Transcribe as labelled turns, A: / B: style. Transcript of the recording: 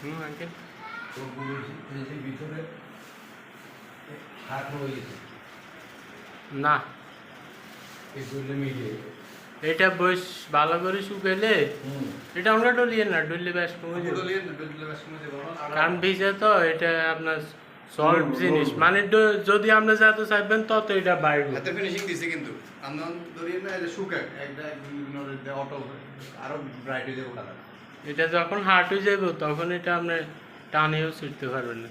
A: হুম uncle
B: ভিতরে হাত হয়ে গেছে
A: না। এটা বয়স ভালো করে শুকাইলে এটা আমরা ডলিয়ে না ডললে বেশ কমে কারণ ভিজে তো এটা আপনার সল্ট জিনিস। মানে যদি আপনি যত চাইবেন তত এটা বাড়বে।
C: হাতে ফিনিশিং দিছে কিন্তু। আমরা ধরিয়ে না এটা শুকায় একটা অটো আরও ব্রাইট হয়ে যাবে কালার
A: এটা যখন হার্ট হয়ে যাবে তখন এটা আপনি টানেও ছিটতে পারবেন না।